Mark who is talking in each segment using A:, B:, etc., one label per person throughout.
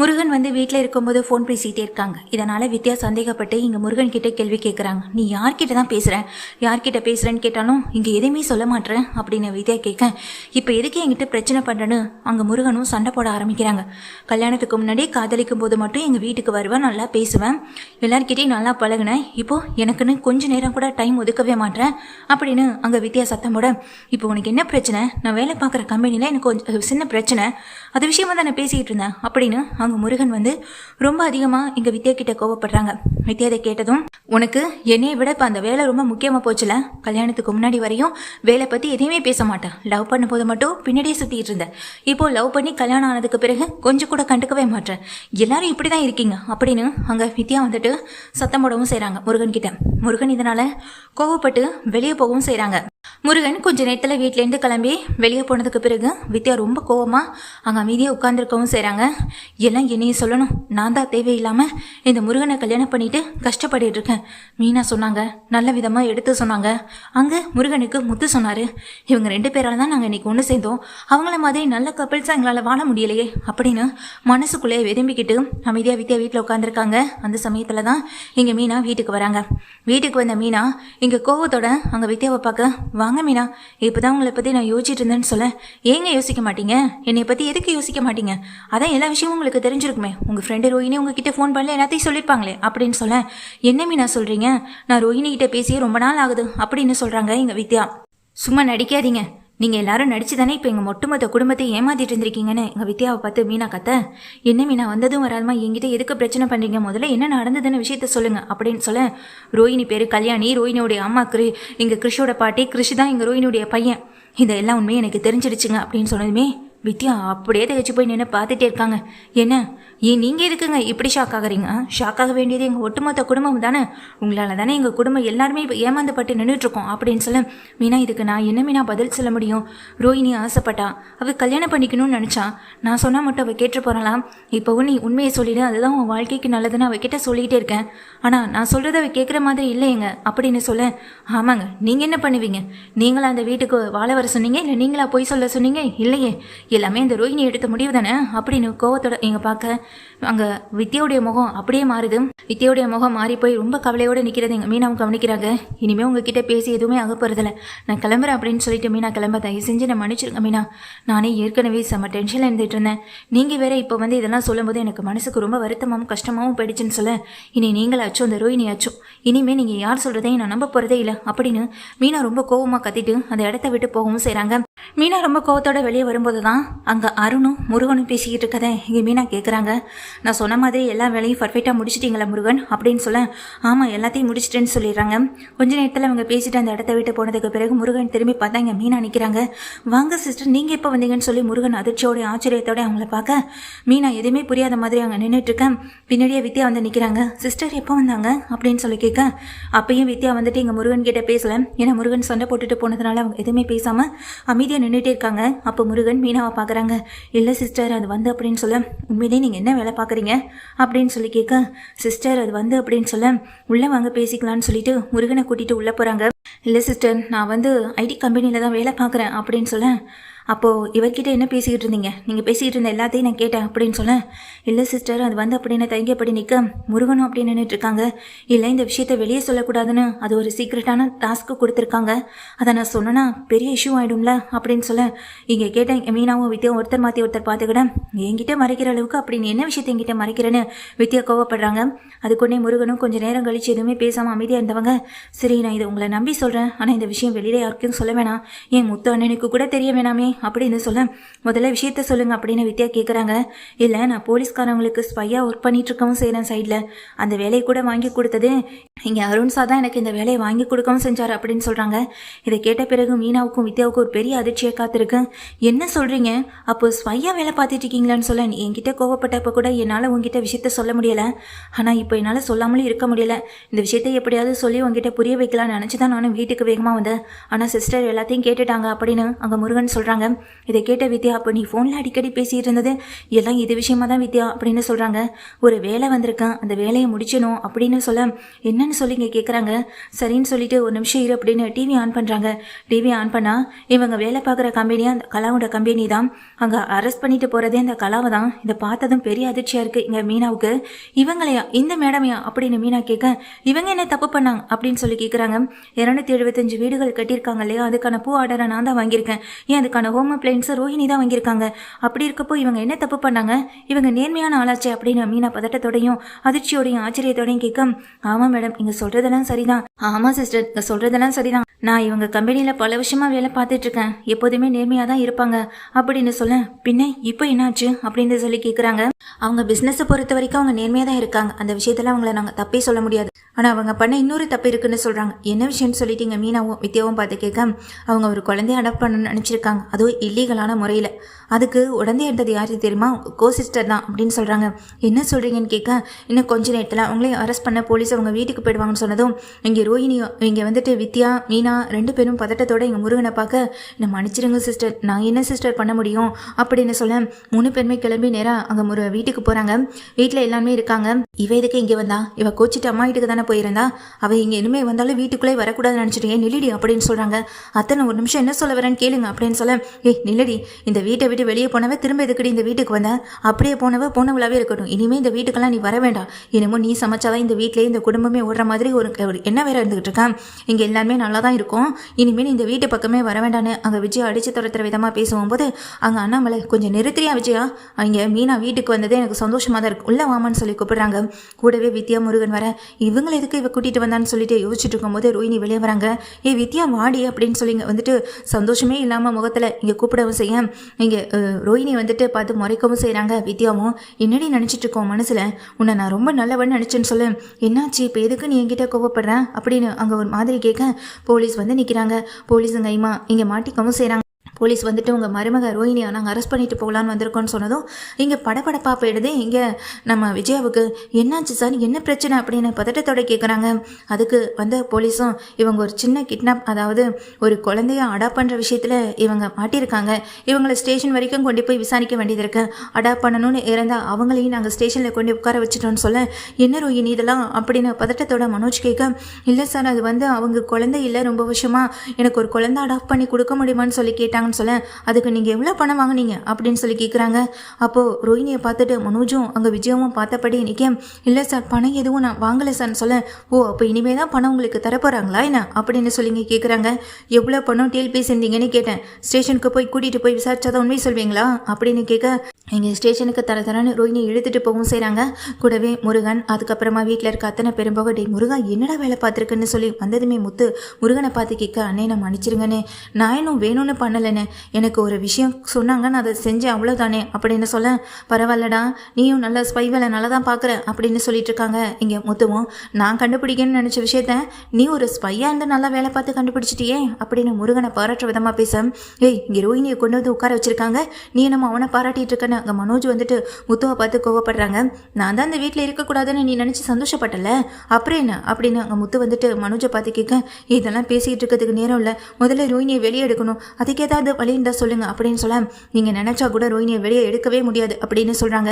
A: முருகன் வந்து வீட்டில் இருக்கும்போது ஃபோன் பேசிகிட்டே இருக்காங்க. இதனால் வித்யா சந்தேகப்பட்டு இங்கே முருகன் கிட்டே கேள்வி கேட்குறாங்க நீ யார்கிட்ட தான் பேசுகிற யார்கிட்ட பேசுகிறேன்னு கேட்டாலும் இங்கே எதையுமே சொல்ல மாட்டேறேன் அப்படின்னு வித்யா கேட்க இப்போ எதுக்கு என்கிட்ட பிரச்சனை பண்ணுறேன்னு அங்கே முருகனும் சண்டை போட ஆரம்பிக்கிறாங்க. கல்யாணத்துக்கு முன்னாடி காதலிக்கும் போது மட்டும் எங்கள் வீட்டுக்கு வருவேன் நல்லா பேசுவேன். எல்லார்கிட்டையும் நல்லா பழகினேன் இப்போது எனக்குன்னு கொஞ்சம் நேரம் கூட டைம் ஒதுக்கவே மாட்டேன் அப்படின்னு அங்கே வித்யா சத்தம் போட இப்போ உனக்கு என்ன பிரச்சனை? நான் வேலை பார்க்குற கம்பெனியில் எனக்கு கொஞ்சம் சின்ன பிரச்சனை. அது விஷயமா தான் நான் பேசிக்கிட்டு இருந்தேன்? அப்படின்னு அங்கே முருகன் வந்து ரொம்ப அதிகமாக இங்கே வித்யா கிட்ட கோவப்படுறாங்க. வித்யா அதை கேட்டதும் உனக்கு என்னையை விட இப்போ அந்த வேலை ரொம்ப முக்கியமாக போச்சுல? கல்யாணத்துக்கு முன்னாடி வரையும் வேலை பற்றி எதையுமே பேச மாட்டேன். லவ் பண்ணும்போது மட்டும் பின்னாடியே சுற்றிட்டு இருந்தேன். இப்போ லவ் பண்ணி கல்யாணம் ஆனதுக்கு பிறகு கொஞ்சம் கூட கண்டுக்கவே மாட்டேன். எல்லாரும் இப்படி தான் இருக்கீங்க. அப்படின்னு அங்கே வித்யா வந்துட்டு சத்தம் போடவும் செய்கிறாங்க முருகன் கிட்ட. முருகன் இதனால் கோவப்பட்டு வெளியே போகவும் செய்கிறாங்க முருகன் கொஞ்ச நேரத்தில் வீட்டிலேருந்து கிளம்பி வெளியே போனதுக்கு பிறகு வித்யா ரொம்ப கோவமாக அங்கே அமைதியாக உட்காந்துருக்கவும் செய்கிறாங்க எல்லாம் என்னையும் சொல்லணும். நான் தான் தேவையில்லாமல் இந்த முருகனை கல்யாணம் பண்ணிட்டு கஷ்டப்பட்டு இருக்கேன். மீனா சொன்னாங்க. நல்ல விதமாக எடுத்து சொன்னாங்க. அங்கே முருகனுக்கு முத்து சொன்னார். இவங்க ரெண்டு பேரால் தான் நாங்கள் இன்றைக்கி ஒன்று சேர்ந்தோம். அவங்கள மாதிரி நல்ல கப்பிள்ஸாக எங்களால் வாழ முடியலையே அப்படின்னு மனசுக்குள்ளே விரும்பிக்கிட்டு அமைதியாக வித்யா வீட்டில் உட்காந்துருக்காங்க அந்த சமயத்தில் தான் இங்கே மீனா வீட்டுக்கு வராங்க. வீட்டுக்கு வந்த மீனா இங்கே கோவத்தோட அங்கே வித்யாவை பார்க்க வாங்க மீனா இப்போதான் உங்களை பற்றி நான் யோசிச்சுட்டு இருந்தேன்னு சொல்ல ஏங்க யோசிக்க மாட்டீங்க? என்னை பற்றி எதுக்கு யோசிக்க மாட்டீங்க? அதான் எல்லா விஷயமும் உங்களுக்கு தெரிஞ்சிருக்குமே. உங்கள் ஃப்ரெண்டு ரோஹினி உங்ககிட்ட ஃபோன் பண்ணல எல்லாத்தையும் சொல்லியிருப்பாங்களே அப்படின்னு சொல்ல என்ன மீனா சொல்கிறீங்க நான் ரோஹினி கிட்ட பேசியே ரொம்ப நாள் ஆகுது அப்படின்னு சொல்கிறாங்க எங்கள் வித்யா. சும்மா நடிக்காதீங்க. நீங்கள் எல்லாரும் நடிச்சு தானே இப்போ எங்கள் ஒட்டுமொத்த குடும்பத்தை ஏமாத்திட்டு இருந்திருக்கீங்கன்னு எங்கள் வித்யாவை பார்த்து மீனா கத்த? என்ன மீனா வந்ததும் வராதுமா என்கிட்ட எதுக்கு பிரச்சனை பண்ணுறீங்க முதல்ல என்ன நடந்ததுன்னு விஷயத்த சொல்லுங்க. அப்படின்னு சொல்ல ரோஹினி பேர் கல்யாணி ரோஹினியோடைய அம்மா கிரு எங்கள் கிருஷோட பாட்டி கிருஷி தான் எங்கள் ரோஹினியுடைய பையன். இதெல்லாம் உண்மையை எனக்கு தெரிஞ்சிடுச்சுங்க அப்படின்னு சொன்னதுமே வித்யா அப்படியே தகச்சு போய் நின்று பார்த்துட்டே இருக்காங்க. என்ன? ஏன் நீங்கள் எதுக்குங்க இப்படி ஷாக் ஆகுறீங்க? ஷாக் ஆக வேண்டியது எங்கள் ஒட்டுமொத்த குடும்பம் தானே? உங்களால் தானே எங்கள் குடும்பம் எல்லாருமே இப்போ ஏமாந்துப்பட்டு நின்றுட்டுருக்கோம் அப்படின்னு சொல்ல மீனா இதுக்கு நான் என்ன மீனா பதில் சொல்ல முடியும்? ரோஹினி ஆசைப்பட்டா. அவள் கல்யாணம் பண்ணிக்கணும்னு நினச்சா. நான் சொன்னால் மட்டும் அவள் கேட்டு போகிறாளாம் இப்போவும் நீ உண்மையை சொல்லிடு அதுதான் உன் வாழ்க்கைக்கு நல்லதுன்னு அவகிட்ட சொல்லிக்கிட்டே இருக்கேன். ஆனால் நான் சொல்கிறத அவள் கேட்குற மாதிரி இல்லைங்க அப்படின்னு சொல்ல ஆமாங்க நீங்கள் என்ன பண்ணுவீங்க? நீங்களா அந்த வீட்டுக்கு வாழ வர சொன்னீங்க இல்லை நீங்களா போய் சொல்ல சொன்னீங்க? இல்லையே எல்லாமே இந்த ரோஹினி எடுத்த முடிவு தானே? அப்படின்னு கோவத்தோட எங்கள் பார்க்க அங்கே வித்யாவுடைய முகம் அப்படியே மாறுது. வித்யாவுடைய முகம் மாறி போய் ரொம்ப கவலையோடு நிற்கிறது எங்கள் மீனாவும் கவனிக்கிறாங்க. இனிமேல் உங்ககிட்ட பேசி எதுவுமே ஆக போகிறதில்ல நான் கிளம்புறேன் அப்படின்னு சொல்லிட்டு மீனா கிளம்ப தயவு செஞ்சு நான் மன்னிச்சிருங்க மீனா. நானே ஏற்கனவே செம்ம டென்ஷனில் இருந்துட்டு இருந்தேன். நீங்கள் வேற இப்போ வந்து இதெல்லாம் சொல்லும்போது எனக்கு மனசுக்கு ரொம்ப வருத்தமாகவும் கஷ்டமாகவும் போயிடுச்சுன்னு சொல்ல. இனி நீங்களாச்சும் அந்த ரோஹினியாச்சும் இனிமேல் நீங்கள் யார் சொல்கிறதையும் நான் நம்ப போகிறதே இல்லை. அப்படின்னு மீனா ரொம்ப கோவமாக கத்திட்டு அந்த இடத்த விட்டு போகவும் செய்கிறாங்க மீனா ரொம்ப கோவத்தோட வெளியே வரும்போது தான் அங்கே அருணும் முருகனும் பேசிக்கிட்டு இருக்கதை இங்கே மீனா கேட்குறாங்க நான் சொன்ன மாதிரி எல்லா வேலையும் பர்ஃபெக்டாக முடிச்சிட்டிங்களா முருகன்? அப்படின்னு சொல்ல ஆமாம் எல்லாத்தையும் முடிச்சிட்டேன்னு சொல்லிடுறாங்க. கொஞ்ச நேரத்தில் அவங்க பேசிட்டு அந்த இடத்த விட்டு போனதுக்கு பிறகு முருகன் திரும்பி பார்த்தா இங்கே மீனா நிற்கிறாங்க வாங்க சிஸ்டர் நீங்கள் எப்போ வந்தீங்கன்னு சொல்லி முருகன் அதிர்ச்சியோட ஆச்சரியத்தோட அவங்கள பார்க்க மீனா எதுவுமே புரியாத மாதிரி அங்கே நின்றுட்டு இருக்கேன் பின்னாடியே வித்யா வந்து நிற்கிறாங்க சிஸ்டர் எப்போ வந்தாங்க? அப்படின்னு சொல்லி கேட்க அப்பயும் வித்யா வந்துட்டு இங்கே முருகன் கிட்டே பேசல. ஏன்னா முருகன் சண்டை போட்டுட்டு போனதுனால அவங்க எதுவுமே பேசாமல் அமைதியாக நின்றுட்டே இருக்காங்க. அப்போ முருகன் மீனாவை பார்க்குறாங்க இல்லை சிஸ்டர் அது வந்து அப்படின்னு சொல்ல உண்மையிலேயே நீங்கள் என்ன வேலை பார்க்குறீங்க அப்படின்னு சொல்லி கேட்க சிஸ்டர் அது வந்து அப்படின்னு சொல்ல உள்ளே வாங்க பேசிக்கலாம்னு சொல்லிட்டு முருகனை கூட்டிகிட்டு உள்ளே போகிறாங்க இல்லை சிஸ்டர் நான் வந்து ஐடி கம்பெனியில் தான் வேலை பார்க்குறேன் அப்படின்னு சொல்ல அப்போது இவர்கிட்ட என்ன பேசிக்கிட்டு இருந்தீங்க? நீங்கள் பேசிக்கிட்டு இருந்த எல்லாத்தையும் நான் கேட்டேன் அப்படின்னு சொல்ல இல்லை சிஸ்டர் அது வந்து அப்படின்னு தயங்கப்படி நிற்க முருகனும் அப்படின்னு நின்றுட்டுருக்காங்க இல்லை இந்த விஷயத்தை வெளியே சொல்லக்கூடாதுன்னு அது ஒரு சீக்ரெட்டான டாஸ்க்கு கொடுத்துருக்காங்க. அதை நான் சொன்னேன்னா பெரிய இஷ்யூ ஆகிடும்ல அப்படின்னு சொல்ல இங்கே கேட்டேன் மீனாவும் வித்யாவும் ஒருத்தர் மாற்றி ஒருத்தர் பார்த்துக்கிட. என்கிட்ட மறைக்கிற அளவுக்கு அப்படின்னு என்ன விஷயத்தை என்கிட்ட மறைக்கிறேன்னு வித்யா கோவப்படுறாங்க. அதுக்குன்னே முருகனும் கொஞ்சம் நேரம் கழிச்சு எதுவுமே பேசாமல் அமைதியாக இருந்தவங்க சரி நான் இதை உங்களை நம்பி சொல்கிறேன் ஆனால் இந்த விஷயம் வெளியில யாருக்கும் சொல்ல வேணாம். என் முத்த அண்ணனுக்கு கூட தெரிய வேணாமே. அப்படின்னு சொல்ல முதல்ல விஷயத்த சொல்லுங்க அப்படின்னு வித்யா கேட்குறாங்க இல்லை நான் போலீஸ்காரங்களுக்கு ஸ்பையாக ஒர்க் பண்ணிட்டு இருக்கவும் செய்கிறேன் சைடில் அந்த வேலையை கூட வாங்கி கொடுத்தது இங்கே அருண் சார் தான் எனக்கு இந்த வேலையை வாங்கி கொடுக்கவும் செஞ்சார் அப்படின்னு சொல்கிறாங்க இதை கேட்ட பிறகு மீனாவுக்கும் வித்யாவுக்கும் ஒரு பெரிய அதிர்ச்சியை காத்திருக்கு. என்ன சொல்கிறீங்க அப்போ ஸ்பையாக வேலை பார்த்துட்டு இருக்கீங்களான்னு சொல்ல நீ என்கிட்ட கோவப்பட்டப்போ கூட என்னால் உங்ககிட்ட விஷயத்த சொல்ல முடியலை. ஆனால் இப்போ என்னால் சொல்லாமலும் இருக்க முடியல. இந்த விஷயத்தை எப்படியாவது சொல்லி உங்ககிட்ட புரிய வைக்கலாம்னு நினச்சி தான் நானும் வீட்டுக்கு வேகமாக வந்தேன். ஆனால் சிஸ்டர் எல்லாத்தையும் கேட்டுட்டாங்க அப்படின்னு அங்கே முருகன் சொல்கிறாங்க இதை கேட்ட வித்யா அப்போ நீ ஃபோனில் அடிக்கடி பேசிட்டு இருந்தது எல்லாம் இது விஷயமா தான் வித்யா அப்படின்னு சொல்கிறாங்க ஒரு வேலை வந்திருக்கேன். அந்த வேலையை முடிச்சணும் அப்படின்னு சொல்ல என்னன்னு சொல்லி இங்கே கேட்குறாங்க சரின்னு சொல்லிட்டு ஒரு நிமிஷம் இரு அப்படின்னு டிவி ஆன் பண்ணுறாங்க டிவி ஆன் பண்ணால் இவங்க வேலை பார்க்குற கம்பெனியாக அந்த கலாவோட கம்பெனி தான். அங்கே அரெஸ்ட் பண்ணிட்டு போகிறதே அந்த கலாவை தான். இதை பார்த்ததும் பெரிய அதிர்ச்சியாக இருக்குது இங்கே மீனாவுக்கு. இவங்களையா? இந்த மேடமையா? அப்படின்னு மீனா கேட்க இவங்க என்ன தப்பு பண்ணாங்க? அப்படின்னு சொல்லி கேட்குறாங்க இரநூத்தி எழுபத்தஞ்சு வீடுகள் கட்டியிருக்காங்க இல்லையா? அதுக்கான பூ ஆர்டரை நான் தான் வாங்கியிருக்கேன். ஏன் அதுக்கான ஹோம் அப்ளைன்ஸை ரோஹிணி தான் வாங்கியிருக்காங்க. அப்படி இருக்கப்போ இவங்க என்ன தப்பு பண்ணாங்க? இவங்க நேர்மையான ஆளாச்சே அப்படின்னு மீனா பதட்டத்தோடையும் அதிர்ச்சியோடையும் ஆச்சரியத்தோடையும் கேட்க ஆமாம் மேடம் நீங்கள் சொல்கிறதெல்லாம் சரிதான். ஆமாம் சிஸ்டர் நீங்கள் சொல்கிறதெல்லாம் சரிதான். நான் இவங்க கம்பெனியில் பல வருஷமா வேலை பார்த்துட்டு இருக்கேன். எப்போதுமே நேர்மையாக தான் இருப்பாங்க. அப்படின்னு சொல்ல பின்ன இப்போ என்னாச்சு அப்படின்னு சொல்லி கேட்குறாங்க அவங்க பிஸ்னஸை பொறுத்த வரைக்கும் அவங்க நேர்மையாக தான் இருக்காங்க. அந்த விஷயத்தில் அவங்கள நாங்கள் தப்பே சொல்ல முடியாது. ஆனால் அவங்க பண்ண இன்னொரு தப்பு இருக்குன்னு சொல்கிறாங்க என்ன விஷயம்னு சொல்லிட்டு இங்கே மீனாவும் வித்யாவும் பார்த்து கேட்க அவங்க ஒரு குழந்தைய அடாப்ட் பண்ணணும்னு நினச்சிருக்காங்க. அதுவும் இல்லீகலான முறையில். அதுக்கு உடனே எடுத்தது யார் தெரியுமா? கோ சிஸ்டர் தான் அப்படின்னு சொல்கிறாங்க என்ன சொல்கிறீங்கன்னு கேட்க இன்னும் கொஞ்ச நேரத்தில் அவங்களையும் அரெஸ்ட் பண்ண போலீஸ் அவங்க வீட்டுக்கு போயிடுவாங்கன்னு சொன்னதும் இங்கே ரோஹிணி இங்கே வந்துட்டு வித்யா மீனா ரெண்டு பேரும் பதட்டத்தோடு எங்கள் முருகனை பார்க்க நான் மன்னிச்சிடுங்க சிஸ்டர் நான் என்ன சிஸ்டர் பண்ண முடியும்? அப்படின்னு சொல்ல மூணு பேருமே கிளம்பி நேராக அங்கே முரு வீட்டுக்கு போகிறாங்க வீட்டில் எல்லாமே இருக்காங்க. இவ இதுக்கு இங்கே வந்தா? இவ கோச்சிட்டு அம்மா வீட்டுக்கு தானே போயிருந்தா? அவள் இங்கே இனிமேல் வந்தாலும் வீட்டுக்குள்ளே வரக்கூடாதுன்னு நினச்சிட்டு ஏன் நில்லடி அப்படின்னு சொல்கிறாங்க அத்தனை ஒரு நிமிஷம் என்ன சொல்ல வரேன்னு கேளுங்க அப்படின்னு சொல்ல ஏய் நில்லடி இந்த வீட்டை விட்டு வெளியே போனவ திரும்ப எதுக்கடி இந்த வீட்டுக்கு வந்த? அப்படியே போனவ போனவளாவே இருக்கட்டும். இனிமேல் இந்த வீட்டுக்கெல்லாம் நீ வர வேண்டாம். இனிமோ நீ சமைச்சாதான் இந்த வீட்டிலே இந்த குடும்பமே ஓடுற மாதிரி ஒரு என்ன வேற இருந்துகிட்டு இருக்கேன் இங்கே எல்லாருமே நல்லா தான் இருக்கும் இனிமேல் இந்த வீட்டு பக்கமே வர வேண்டான்னு அங்கே விஜய் அடிச்சு துரத்துற விதமாக பேசும்போது அங்கே அண்ணாமலை கொஞ்சம் நிறுத்தியா விஜயா? அங்கே மீனா வீட்டுக்கு வந்ததே எனக்கு சந்தோஷமாக தான் இருக்கு. உள்ள வாமான்னு சொல்லி கூப்பிடுறாங்க. கூடவே வித்யா முருகன் வர இவங்களை எதுக்கு இவ கூட்டிட்டு வந்தான்னு சொல்லிட்டு யோசிச்சுட்டு இருக்கும்போது ரோஹினி வெளியே வராங்க. ஏ வித்யா வாடி அப்படின்னு சொல்லி வந்துட்டு சந்தோஷமே இல்லாமல் முகத்தில் இங்கே கூப்பிடவும் செய்ய. இங்கே ரோஹினி வந்துட்டு பார்த்து முறைக்கவும் செய்கிறாங்க வித்யாவும் என்னடி நினச்சிட்டு இருக்கோம் மனசில்? உன்னை நான் ரொம்ப நல்லவன் நினச்சேன்னு சொல்லு. என்னாச்சு? இப்போ எதுக்கு நீ என்கிட்ட கோவப்படுற? அப்படின்னு அங்கே ஒரு மாதிரி கேட்க போலீஸ் வந்து நிற்கிறாங்க போலீஸுங்க ஐமா இங்கே மாட்டிக்கவும் செய்கிறாங்க போலீஸ் வந்துட்டு உங்கள் மருமக ரோஹினியை நாங்கள் அரெஸ்ட் பண்ணிட்டு போகலான்னு வந்திருக்கோன்னு சொன்னதும் இங்கே படப்படப்பாக போயிடுது. இங்கே நம்ம விஜயாவுக்கு என்னாச்சு சார் என்ன பிரச்சனை அப்படின்னு பதட்டத்தோட கேட்குறாங்க அதுக்கு வந்த போலீஸும் இவங்க ஒரு சின்ன கிட்னாப் அதாவது ஒரு குழந்தைய அடாப்ட் பண்ணுற விஷயத்தில் இவங்க மாட்டியிருக்காங்க. இவங்களை ஸ்டேஷன் வரைக்கும் கொண்டு போய் விசாரிக்க வேண்டியது இருக்கு. அடாப்ட் பண்ணணும்னு இருந்தால் அவங்களையும் நாங்கள் ஸ்டேஷனில் கொண்டு உட்கார வச்சுட்டோம்னு சொல்ல என்ன ரோஹினி இதெல்லாம்? அப்படின்னு பதட்டத்தோட மனோஜ் கேட்க இல்லை சார் அது வந்து அவங்க குழந்தை இல்லை. ரொம்ப வருஷமாக எனக்கு ஒரு குழந்தை அடாப்ட் பண்ணி கொடுக்க முடியுமான்னு சொல்லி கேட்டாங்க. வேணும்னு சொல்ல அதுக்கு நீங்கள் எவ்வளோ பணம் வாங்குனீங்க? அப்படின்னு சொல்லி கேட்குறாங்க அப்போது ரோஹினியை பார்த்துட்டு மனோஜும் அங்கே விஜயமும் பார்த்தபடி நிற்க இல்லை சார் பணம் எதுவும் நான் வாங்கலை சார்னு சொல்ல ஓ அப்போ இனிமே தான் பணம் உங்களுக்கு தரப்போகிறாங்களா என்ன? அப்படின்னு சொல்லிங்க கேட்குறாங்க எவ்வளோ பணம் டீல் பேசியிருந்தீங்கன்னு கேட்டேன். ஸ்டேஷனுக்கு போய் கூட்டிகிட்டு போய் விசாரிச்சாதான் உண்மை சொல்வீங்களா? அப்படின்னு கேட்க எங்கள் ஸ்டேஷனுக்கு தர தரன்னு ரோஹினி இழுத்துட்டு போகவும் செய்கிறாங்க கூடவே முருகன் அதுக்கப்புறமா வீட்டில் இருக்க அத்தனை பேரும் போக டே முருகா என்னடா வேலை பார்த்துருக்குன்னு சொல்லி வந்ததுமே முத்து முருகனை பார்த்து கேட்க அண்ணே நான் மன்னிச்சிருங்கண்ணே. நான் இன்னும் வேணும்னு பண்ணலைண்ணே. எனக்கு ஒரு விஷயம் சொன்னாங்க நான் அதை செஞ்சேன் அவ்வளோதானே அப்படின்னு சொல்ல பரவாயில்லடா நீயும் நல்ல ஸ்பை வேலை நல்லா தான் பார்க்குற அப்படின்னு சொல்லிட்டு இருக்காங்க. இங்கே முத்துவும் நான் கண்டுபிடிக்கணும்னு நினச்ச விஷயத்த நீ ஒரு ஸ்பையாக இருந்து நல்லா வேலை பார்த்து கண்டுபிடிச்சிட்டியே? அப்படின்னு முருகனை பாராட்டுற விதமாக பேச ஏய் இங்கே ரோஹினியை கொண்டு வந்து உட்கார வச்சிருக்காங்க. நீ நம்ம அவனை பாராட்டிட்டு இருக்கன்னு அங்கே மனோஜ் வந்துட்டு முத்துவை பார்த்து கோவப்படுறாங்க. நான் தான் அந்த வீட்டில் இருக்கக்கூடாதுன்னு நீ நினச்சி சந்தோஷப்பட்டல? அப்புறம் என்ன? அப்படின்னு அங்கே முத்து வந்துட்டு மனோஜை பார்த்து கேட்க இதெல்லாம் பேசிக்கிட்டு இருக்கிறதுக்கு நேரம் இல்லை. முதல்ல ரோஹினியை வெளியே எடுக்கணும். அதுக்கு ஏதாவது வழி இருந்தால் சொல்லுங்க. அப்படின்னு சொல்ல நீங்கள் நினச்சா கூட ரோஹினியை வெளியே எடுக்கவே முடியாது. அப்படின்னு சொல்கிறாங்க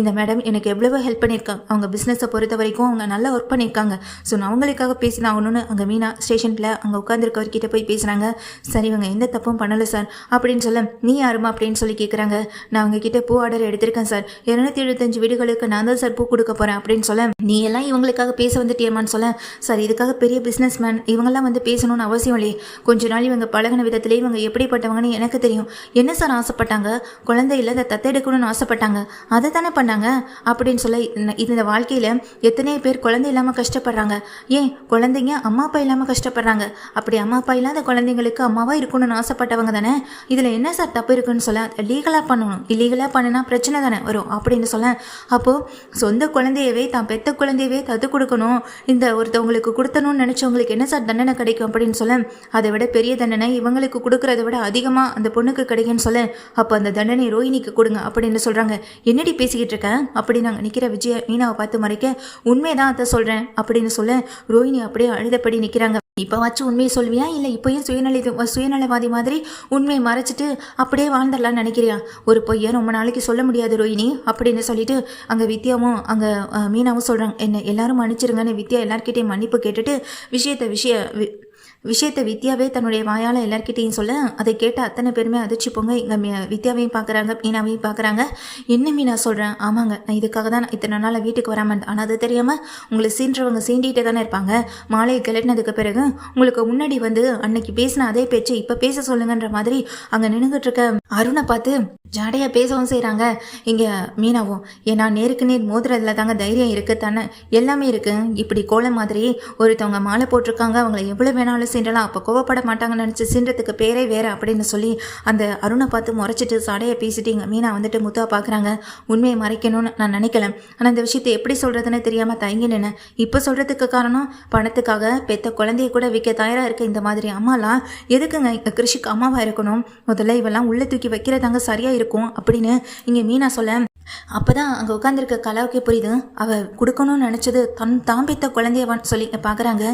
A: இந்த மேடம் எனக்கு எவ்வளவோ ஹெல்ப் பண்ணியிருக்காங்க அவங்க பிஸ்னஸை பொறுத்த வரைக்கும் அவங்க நல்லா ஒர்க் பண்ணியிருக்காங்க. ஸோ நான் அவங்களுக்காக பேசினாகணும்னு அங்கே மீனா ஸ்டேஷனில் அங்கே உட்காந்துருக்கவர்கிட்ட போய் பேசுகிறாங்க சரி இவங்க எந்த தப்பும் பண்ணலை சார். அப்படின்னு சொல்ல நீ யாருமா அப்படின்னு சொல்லி கேட்குறாங்க நான் அவங்கக்கிட்ட பூ ஆர்டர் எடுத்திருக்கேன் சார். இரநூத்தி எழுபத்தஞ்சு வீடுகளுக்கு நான் தான் சார் பூ கொடுக்க போகிறேன் அப்படின்னு சொல்ல நீ எல்லாம் இவங்களுக்காக பேச வந்துட்டியம்மான்னு சொல்ல சார் இதுக்காக பெரிய பிஸ்னஸ் மேன் இவங்கெல்லாம் வந்து பேசணும்னு அவசியம் இல்லையே. கொஞ்ச நாள் இவங்க பழகின விதத்திலே இவங்க எப்படிப்பட்டவங்கன்னு எனக்கு தெரியும். என்ன சார் ஆசைப்பட்டாங்க? குழந்தையில் அதை தத்தெடுக்கணும்னு ஆசைப்பட்டாங்க. அதை தானே பண்ணாங்க? அப்படின்னு சொல்ல இந்த- வாழ்க்கையில் எத்தனை பேர் குழந்தை இல்லாமல் கஷ்டப்படுறாங்க. ஏன்? குழந்தைங்க அம்மா அப்பா இல்லாமல் கஷ்டப்படுறாங்க. அப்படி அம்மா அப்பா இல்லாத குழந்தைங்களுக்கு அம்மாவா இருக்கணும்னு ஆசைப்பட்டவங்க தானே? இதில் என்ன சார் தப்பு இருக்குன்னு சொல்ல லீகலாக பண்ணணும் இல்லீகலாக பண்ணினா பிரச்சனை தானே வரும் அப்படின்னு சொல்ல அப்போது சொந்த குழந்தையவே தான் பெத்த குழந்தையவே தத்து கொடுக்கணும். இந்த ஒருத்தவங்களுக்கு கொடுத்தணும்னு நினச்சவங்களுக்கு என்ன சார் தண்டனை கிடைக்கும் அப்படின்னு சொல்ல அதை விட பெரிய தண்டனை இவங்களுக்கு கொடுக்குறத விட அதிகமாக அந்த பொண்ணுக்கு கிடைக்கும்னு சொல்ல அப்போ அந்த தண்டனை ரோஹிணிக்கு கொடுங்க அப்படின்னு சொல்கிறாங்க என்னடி பேசிக்கிட்டு இருக்கேன் அப்படி நாங்கள் நிற்கிற விஜய மீனாவை பார்த்து மறைக்க உண்மைதான் அதை சொல்கிறேன் அப்படின்னு சொல்ல ரோஹிணி அப்படியே அழுதபடி நிற்கிறாங்க இப்போவாச்சும் உண்மையை சொல்வியா இல்லை இப்போயும் சுயநல சுயநலவாதி மாதிரி உண்மையை மறைச்சிட்டு அப்படியே வாழ்ந்துடலாம்னு நினைக்கிறியா? ஒரு பொய்யை ரொம்ப நாளைக்கு சொல்ல முடியாது ரோஹினி அப்படின்னு சொல்லிட்டு அங்கே வித்யாவும் அங்கே மீனாவும் சொல்கிறாங்க என்ன எல்லாரும் மன்னிச்சிருங்கன்னு வித்யா எல்லார்கிட்டையும் மன்னிப்பு கேட்டுட்டு விஷயத்தை விஷய விஷயத்தை வித்யாவே தன்னுடைய வாயால் எல்லார்கிட்டையும் சொல்ல அதை கேட்ட அத்தனை பேருமே அதிர்ச்சி போங்க. இங்கே வித்யாவையும் பார்க்குறாங்க மீனாவையும் பார்க்குறாங்க என்ன மீனா சொல்கிறேன் ஆமாங்க நான் இதுக்காக தான் நான் இத்தனை நாள் வீட்டுக்கு வராமல் ஆனால் அது தெரியாமல் உங்களை சீன்றவங்க சீண்டிகிட்டே தானே இருப்பாங்க. மாலையை கிளட்டினதுக்கு பிறகு உங்களுக்கு முன்னாடி வந்து அன்னைக்கு பேசின அதே பேச்சு இப்போ பேச சொல்லுங்கன்ற மாதிரி அங்கே நின்றுகிட்டு இருக்க அருணை பார்த்து ஜாடையாக பேசவும் செய்கிறாங்க இங்கே மீனாவும் ஏன்னா நேருக்கு நேர் மோதுறதுல தாங்க தைரியம் இருக்குது தானே எல்லாமே இருக்குது இப்படி கோலம் மாதிரி ஒருத்தவங்க மாலை போட்டிருக்காங்க. அவங்களை எவ்வளோ வேணாலும் சீண்டலாம் அப்போ கோவப்பட மாட்டாங்கன்னு நினச்சி சீண்டத்துக்கு பேரே வேறு அப்படின்னு சொல்லி அந்த அருணை பார்த்து முறைச்சிட்டு சாடையை பேசிட்டு இங்கே மீனா வந்துட்டு முத்தா பார்க்குறாங்க. உண்மையை மறைக்கணும்னு நான் நினைக்கல. ஆனால் இந்த விஷயத்தை எப்படி சொல்கிறதுன்னு தெரியாமல் தயங்கி நின்று இப்போ சொல்கிறதுக்கு காரணம் பணத்துக்காக பெத்த குழந்தைய கூட விற்க தயாராக இருக்க இந்த மாதிரி அம்மாலாம் எதுக்குங்க இங்கே கிருஷிக்கு அம்மாவாக இருக்கணும்? முதல்ல இவெல்லாம் உள்ளே தூக்கி வைக்கிறதாங்க சரியாக இருக்கும் அப்படின்னு இங்கே மீனா சொல்ல அப்போ தான் அங்கே உட்காந்துருக்க கலாவுக்கே புரியுது. அவள் கொடுக்கணும்னு நினச்சது தன் தான் பெத்த குழந்தையவான்னு சொல்லி பார்க்குறாங்க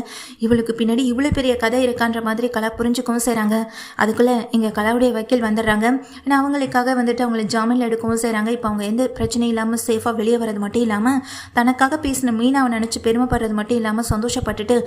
A: இவளுக்கு பின்னாடி இவ்வளோ பெரிய கதை இருக்கான்ற மாதிரி கலா புரிஞ்சுக்கவும் செய்கிறாங்க அதுக்குள்ளே இங்கே கலாவுடைய வக்கீல் வந்துடுறாங்க. ஏன்னா அவங்களுக்காக வந்துட்டு அவங்கள ஜாமீனில் எடுக்கவும் செய்கிறாங்க இப்போ அவங்க எந்த பிரச்சனையும் இல்லாமல் சேஃபாக வெளியே வர்றது மட்டும் இல்லாமல் தனக்காக பேசின மீனாவை நினச்சி பெருமைப்படுறது மட்டும் இல்லாமல் சந்தோஷப்பட்டுட்டு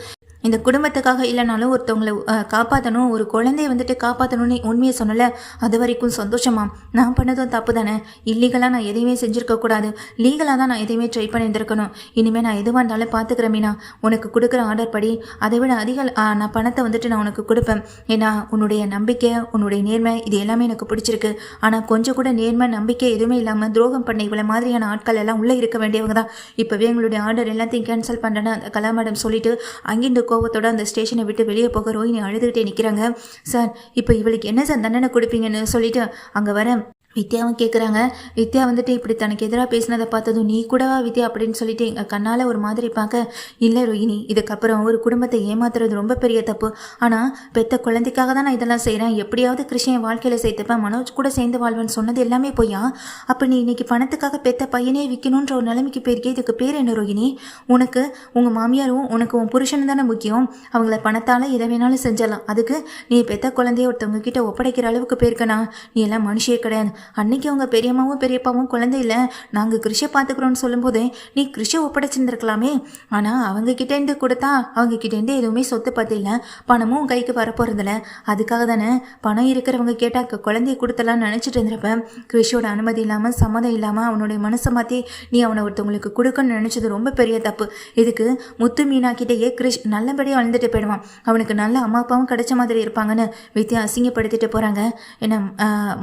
A: இந்த குடும்பத்துக்காக இல்லைனாலும் ஒருத்தவங்களை காப்பாற்றணும் ஒரு குழந்தைய வந்துட்டு காப்பாற்றணும்னு உண்மையை சொன்னல அது வரைக்கும் சந்தோஷமா? நான் பண்ணதும் தப்பு தானே? இல்லீகலாக நான் எதையுமே செஞ்சுருக்கக்கூடாது லீகலாக தான் நான் எதையுமே ட்ரை பண்ணியிருந்திருக்கணும். இனிமேல் நான் எதுவாக இருந்தாலும் பார்த்துக்கிறேன் மீனா. உனக்கு கொடுக்குற ஆர்டர் படி. அதை விட அதிக நான் பணத்தை வந்துட்டு நான் உனக்கு கொடுப்பேன். ஏன்னா உன்னுடைய நம்பிக்கை உன்னுடைய நேர்மை இது எல்லாமே எனக்கு பிடிச்சிருக்கு. ஆனால் கொஞ்சம் கூட நேர்மை நம்பிக்கை எதுவுமே இல்லாமல் துரோகம் பண்ண இவ்வளோ மாதிரியான ஆட்கள் எல்லாம் உள்ளே இருக்க வேண்டியவங்க தான். இப்போவே எங்களுடைய ஆர்டர் எல்லாத்தையும் கேன்சல் பண்ணுறேன்னு அந்த கலா மேடம் சொல்லிட்டு அங்கிருந்து கோவத்தோட அந்த ஸ்டேஷனை விட்டு வெளியே போக ரோஹினி அழுதுகிட்டே நிற்கிறாங்க சார் இப்போ இவளுக்கு என்ன சார் தண்டனை கொடுப்பீங்கன்னு சொல்லிட்டு அங்கே வர வித்யாவும் கேட்குறாங்க வித்யா வந்துட்டு இப்படி தனக்கு எதிராக பேசினதை பார்த்ததும் நீ கூடவா வித்யா? அப்படின்னு சொல்லிட்டு எங்கள் கண்ணால் ஒரு மாதிரி பார்க்க இல்லை ரோஹினி இதுக்கப்புறம் ஒரு குடும்பத்தை ஏமாத்துறது ரொம்ப பெரிய தப்பு. ஆனால் பெத்த குழந்தைக்காக தான் நான் இதெல்லாம் செய்கிறேன் எப்படியாவது கிருஷ்ணன் வாழ்க்கையில் சேர்த்துப்பேன். மனோஜ் கூட சேர்ந்து வாழ்வேன்னு சொன்னது எல்லாமே பொய்யா? அப்போ நீ இன்னைக்கு பணத்துக்காக பெத்த பையனே விற்கணுன்ற ஒரு நிலைமைக்கு போயிருக்கே இதுக்கு பேர் என்ன ரோஹினி உனக்கு உங்கள் மாமியாரும் உனக்கு உன் புருஷன் தானே முக்கியம். அவங்கள பணத்தால் எதை வேணாலும் செஞ்சிடலாம். அதுக்கு நீ பெத்த குழந்தைய ஒருத்தவங்க கிட்ட ஒப்படைக்கிற அளவுக்கு போயிருக்கனா நீ எல்லாம் மனுஷே கிடையாது. அன்னைக்கு அவங்க பெரியம்மாவும் பெரியப்பாவும் குழந்தை இல்லை. நாங்கள் கிருஷை பார்த்துக்குறோன்னு சொல்லும்போதே நீ கிருஷை ஒப்படைச்சிருந்துருக்கலாமே. ஆனால் அவங்க கிட்டேருந்து கொடுத்தா அவங்க கிட்டேருந்து எதுவுமே சொத்து பத்து இல்லை பணமும் கைக்கு வரப்போகிறதில்ல அதுக்காக தானே பணம் இருக்கிறவங்க கேட்டால் குழந்தைய கொடுத்தலாம்னு நினச்சிட்டு இருந்திருப்ப கிருஷியோட அனுமதி இல்லாமல் சம்மதம் இல்லாமல் அவனுடைய மனசை மாற்றி நீ அவனை ஒருத்தவங்களுக்கு கொடுக்கணும்னு நினச்சது ரொம்ப பெரிய தப்பு. இதுக்கு முத்து மீனா கிட்டேயே கிருஷ் நல்லபடியாக வளர்ந்துட்டு போயிடுவான். அவனுக்கு நல்ல அம்மா அப்பாவும் கிடைச்ச மாதிரி இருப்பாங்கன்னு வித்யா அசிங்கப்படுத்திட்டு போகிறாங்க என்ன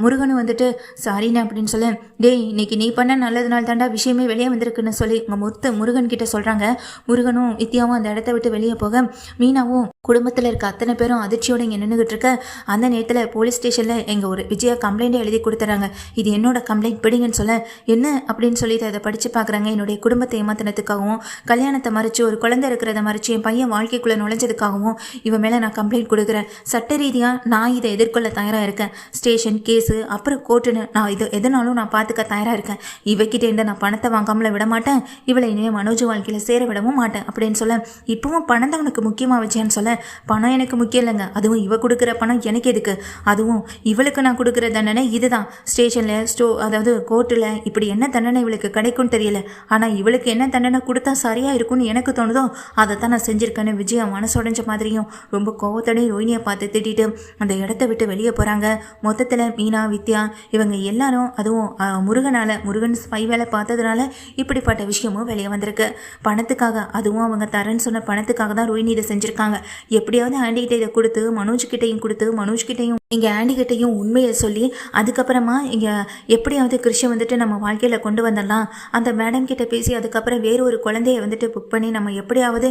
A: முருகனும் வந்துட்டு சாரிண்ணே அப்படின்னு சொல்ல. டேய் இன்னைக்கு நீ பண்ண நல்லதுனால தாண்டா விஷயமே வெளியே வந்திருக்குன்னு சொல்லி உங்கள் முத்து முருகன் கிட்ட சொல்கிறாங்க முருகனும் வித்யாவும் அந்த இடத்த விட்டு வெளியே போக மீனாவும் குடும்பத்தில் இருக்க அத்தனை பேரும் அதிர்ச்சியோட இங்கே நின்றுகிட்டு இருக்க. அந்த நேரத்தில் போலீஸ் ஸ்டேஷனில் எங்கள் ஒரு விஜயா கம்ப்ளைண்ட்டை எழுதி கொடுத்துறாங்க. இது என்னோட கம்ப்ளைண்ட் பிடிங்கன்னு சொல்ல. என்ன அப்படின்னு சொல்லிட்டு அதை படித்து பார்க்குறாங்க என்னுடைய குடும்பத்தை ஏமாத்தினதுக்காகவும் கல்யாணத்தை மறைச்சு ஒரு குழந்தை இருக்கிறத மறைச்சு என் பையன் வாழ்க்கைக்குள்ளே நுழைஞ்சதுக்காகவும் இவன் மேலே நான் கம்ப்ளைண்ட் கொடுக்குறேன். சட்ட ரீதியாக நான் இதை எதிர்கொள்ள தயாராக இருக்கேன். ஸ்டேஷன் கேஸு அப்புறம் கோர்ட்டுன்னு நான் இது எதனாலும் நான் பார்த்துக்க தயாராக இருக்கேன். இவகிட்ட இருந்து நான் பணத்தை வாங்காமல விட மாட்டேன். இவளை இனிமேல் மனோஜ் வாழ்க்கையில் சேர விடவும் மாட்டேன் அப்படின்னு சொல்ல இப்பவும் பணம் தான் உனக்கு முக்கியமாக வச்சேன்னு சொல்ல பணம் எனக்கு முக்கியம் இல்லைங்க. அதுவும் இவ கொடுக்குற பணம் எனக்கு எதுக்கு? அதுவும் இவளுக்கு நான் கொடுக்குற தண்டனை இதுதான். ஸ்டேஷனில் ஸ்டோ அதாவது கோர்ட்டில் இப்படி என்ன தண்டனை இவளுக்கு கிடைக்கும்னு தெரியல. ஆனால் இவளுக்கு என்ன தண்டனை கொடுத்தா சரியாக இருக்கும்னு எனக்கு தோணுதோ அதை தான் நான் செஞ்சுருக்கேன்னு விஜயா மனசுடைஞ்ச மாதிரியும் ரொம்ப கோவத்தோடய ரோஹினியை பார்த்து திட்டிட்டு அந்த இடத்த விட்டு வெளியே போகிறாங்க மொத்தத்தில் மீனா வித்யா இவங்க எல்லாரும் அதுவும் முருகனால் முருகனால முருகன் ஸ்பை வேலை பார்த்ததுனால இப்படிப்பட்ட விஷயமும் வெளியே வந்திருக்கு. பணத்துக்காக அதுவும் அவங்க தரேன்னு சொன்ன பணத்துக்காக தான் ரோஹினி இதை செஞ்சுருக்காங்க. எப்படியாவது ஆண்டிகிட்ட இதை கொடுத்து மனோஜ் கிட்டையும் கொடுத்து மனோஜ் கிட்டையும் இங்கே ஆண்டிகிட்டையும் உண்மையை சொல்லி அதுக்கப்புறமா இங்கே எப்படியாவது கிருஷ்ண வந்துட்டு நம்ம வாழ்க்கையில் கொண்டு வந்துடலாம் அந்த மேடம் கிட்ட பேசி அதுக்கப்புறம் வேறு ஒரு குழந்தைய வந்துட்டு புக் பண்ணி நம்ம எப்படியாவது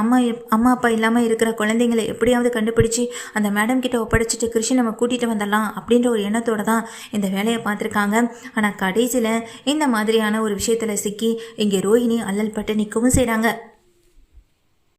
A: அம்மா அம்மா அப்பா இல்லாமல் இருக்கிற குழந்தைங்களை எப்படியாவது கண்டுபிடிச்சி அந்த மேடம் கிட்ட ஒப்படைச்சிட்டு கிருஷ்ண நம்ம கூட்டிகிட்டு வந்துடலாம் அப்படின்ற ஒரு எண்ணத்தோட தான் இந்த வேலையை பார்த்துருக்காங்க. ஆனால் கடைசியில் இந்த மாதிரியான ஒரு விஷயத்தில் சிக்கி இங்கே ரோஹிணி அல்லல் பட்டு நிற்கவும் செய்கிறாங்க